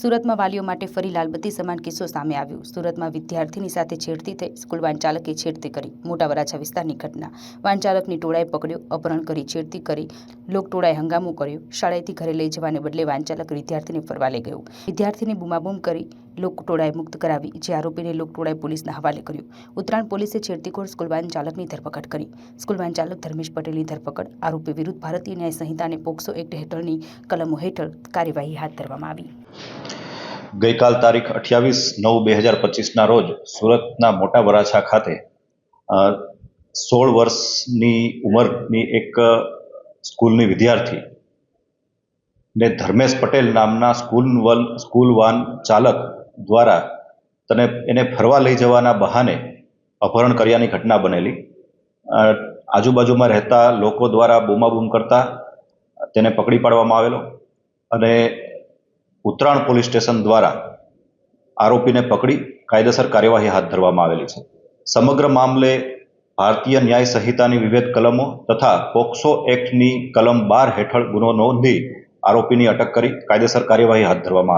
સુરતમાં વાલીઓ માટે ફરી લાલબત્તી સમાન કિસ્સો સામે આવ્યો. સુરતમાં વિદ્યાર્થીની સાથે છેડતી થઈ સ્કૂલ વાનચાલકે છેડતી કરી. મોટા વરાછા વિસ્તારની ઘટના. વાનચાલકની ટોળાએ પકડ્યો, અપહરણ કરી, છેડતી કરી લોક ટોળાએ હંગામો કર્યો. શાળાએથી ઘરે લઈ જવાને બદલે વાનચાલક વિદ્યાર્થીને ફરવા લઈ ગયો. વિદ્યાર્થીને બૂમાબૂમ કરી લોક ટોળાએ મુક્ત કરાવી. જે આરોપીને લોક ટોળાએ પોલીસના હવાલે કર્યો. ઉત્તરાયણ પોલીસે છેડતીખોર સ્કૂલ વાન ચાલકની ધરપકડ કરી. સ્કૂલ વાન ચાલક ધર્મેશ પટેલની ધરપકડ. આરોપી વિરુદ્ધ ભારતીય ન્યાય સંહિતા અને પોક્સો એક્ટ હેઠળની કલમો હેઠળ કાર્યવાહી હાથ ધરવામાં આવી. ગઈકાલ તારીખ અઠ્યાવીસ નવ બે હજાર પચીસના રોજ સુરતના મોટા વરાછા ખાતે સોળ વર્ષની ઉંમરની એક સ્કૂલની વિદ્યાર્થી ને ધર્મેશ પટેલ નામના સ્કૂલ વન, સ્કૂલ વાન ચાલક દ્વારા તને એને ફરવા લઈ જવાના બહાને અપહરણ કર્યાની ઘટના બનેલી. આજુબાજુમાં રહેતા લોકો દ્વારા બૂમાબૂમ કરતા તેને પકડી પાડવામાં આવેલો અને ઉત્તરાયણ પોલીસ સ્ટેશન દ્વારા આરોપીને પકડી કાયદેસર કાર્યવાહી હાથ ધરવામાં આવેલી છે. સમગ્ર મામલે ભારતીય ન્યાય સંહિતાની વિવિધ કલમો તથા પોક્સો એક્ટની કલમ બાર હેઠળ ગુનો નોંધી આરોપીની અટક કરી કાયદેસર કાર્યવાહી હાથ ધરવામાં